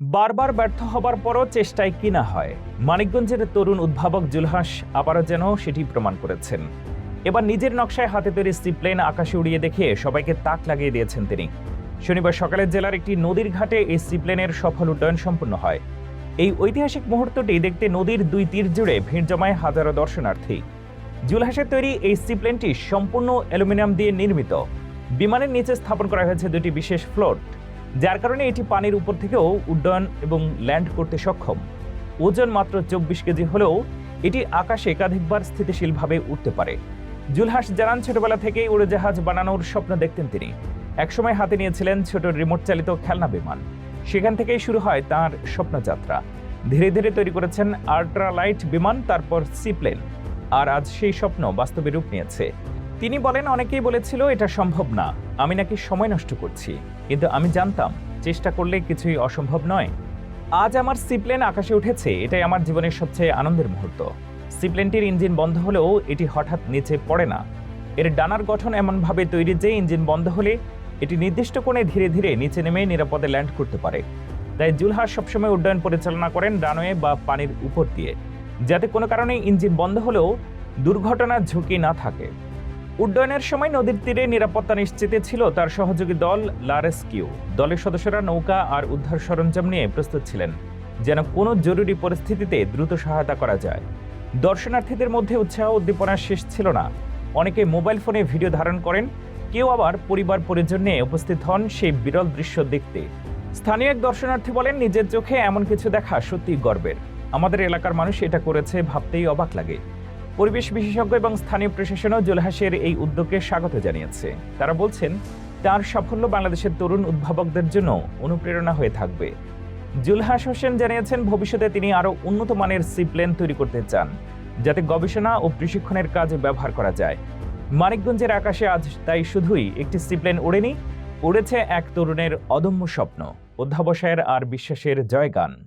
বারবার ব্যর্থ হবার পরও চেষ্টায় কিনা হয়? মানিকগঞ্জের তরুণ উদ্ভাবক জুলহাস আবারও যেন সেটি প্রমাণ করেছেন। এবার নিজের নকশায় হাতে তৈরি সিপ্লেন আকাশে উড়িয়ে দেখে সবাইকে তাক লাগিয়ে দিয়েছেন তিনি। শনিবার সকালে জেলার একটি নদীর ঘাটে এই সিপ্লেনের সফল উড্ডয়ন সম্পন্ন হয়। এই ঐতিহাসিক মুহূর্তটি দেখতে নদীর দুই তীর জুড়ে ভিড় জমায় হাজারো দর্শনার্থী। জুলহাসের তৈরি এই সিপ্লেনটি সম্পূর্ণ অ্যালুমিনিয়াম দিয়ে নির্মিত। বিমানের নিচে স্থাপন করা হয়েছে দুটি বিশেষ ফ্লোট। যার কারণে এটি পানির উপর থেকেও উড্ডয়ন এবং ল্যান্ড করতে সক্ষম। ওজন মাত্র চব্বিশ কেজি হলেও এটি আকাশে একাধিকবার স্থিতিশীলভাবে উঠতে পারে। জুলহাস জানান, ছোটবেলা থেকেই উড়োজাহাজ বানানোর স্বপ্ন দেখতেন তিনি। একসময় হাতে নিয়েছিলেন ছোট রিমোট চালিত খেলনা বিমান। সেখান থেকেই শুরু হয় তার স্বপ্নযাত্রা। ধীরে ধীরে তৈরি করেছেন আল্ট্রালাইট বিমান, তারপর সিপ্লেন। আর আজ সেই স্বপ্ন বাস্তবে রূপ নিয়েছে। তিনি বলেন, অনেকেই বলেছিল এটা সম্ভব না। আমি নাকি সময় নষ্ট করছি। কিন্তু আমি জানতাম, চেষ্টা করলে কিছুই অসম্ভব নয়। আজ আমার সিপ্লেন আকাশে উঠেছে। এটাই আমার জীবনের সবচেয়ে আনন্দের মুহূর্ত। সিপ্লেনটির ইঞ্জিন বন্ধ হলেও এটি হঠাৎ নিচে পড়ে না। এর ডানার গঠন এমনভাবে তৈরি যে ইঞ্জিন বন্ধ হলে এটি নির্দিষ্ট কোণে ধীরে ধীরে নিচে নেমে নিরাপদে ল্যান্ড করতে পারে। তাই জুলহাস সবসময় উড্ডয়ন পরিচালনা করেন রানওয়ে বা পানির উপর দিয়ে। যাতে কোনো কারণে ইঞ্জিন বন্ধ হলেও দুর্ঘটনার ঝুঁকি না থাকে। উড্ডয়নের সময় নদীর তীরে নিরাপত্তা নিশ্চিতে ছিল তার সহযোগী দল লারেস্কিউ দলের সদস্যরা নৌকা আর উদ্ধার সরঞ্জাম নিয়ে প্রস্তুত ছিলেন, যেন কোনো জরুরি পরিস্থিতিতে দ্রুত সহায়তা করা যায়। দর্শনার্থীদের মধ্যে উৎসাহ উদ্দীপনার শেষ ছিল না। অনেকে মোবাইল ফোনে ভিডিও ধারণ করেন, কেউ আবার পরিবার পরিজন নিয়ে উপস্থিত হন সেই বিরল দৃশ্য দেখতে। স্থানীয় এক দর্শনার্থী বলেন, নিজের চোখে এমন কিছু দেখা সত্যিই গর্বের। আমাদের এলাকার মানুষ এটা করেছে ভাবতেই অবাক লাগে। পরিবেশ বিশেষজ্ঞ এবং স্থানীয় প্রশাসনও জুলহাসের এই উদ্যোগকে স্বাগত জানিয়েছে। তারা বলছেন, তার সাফল্য বাংলাদেশের তরুণ উদ্ভাবকদের জন্য অনুপ্রেরণা হয়ে থাকবে। জুলহাস হোসেন জানিয়েছেন, ভবিষ্যতে তিনি আরও উন্নত মানের সিপ্লেন তৈরি করতে চান, যাতে গবেষণা ও প্রশিক্ষণের কাজে ব্যবহার করা যায়। মানিকগঞ্জের আকাশে আজ তাই শুধুই একটি সিপ্লেন ওড়েনি উড়েছে এক তরুণের অদম্য স্বপ্ন। অধ্যাবসায়ের আর বিশ্বাসের জয়গান।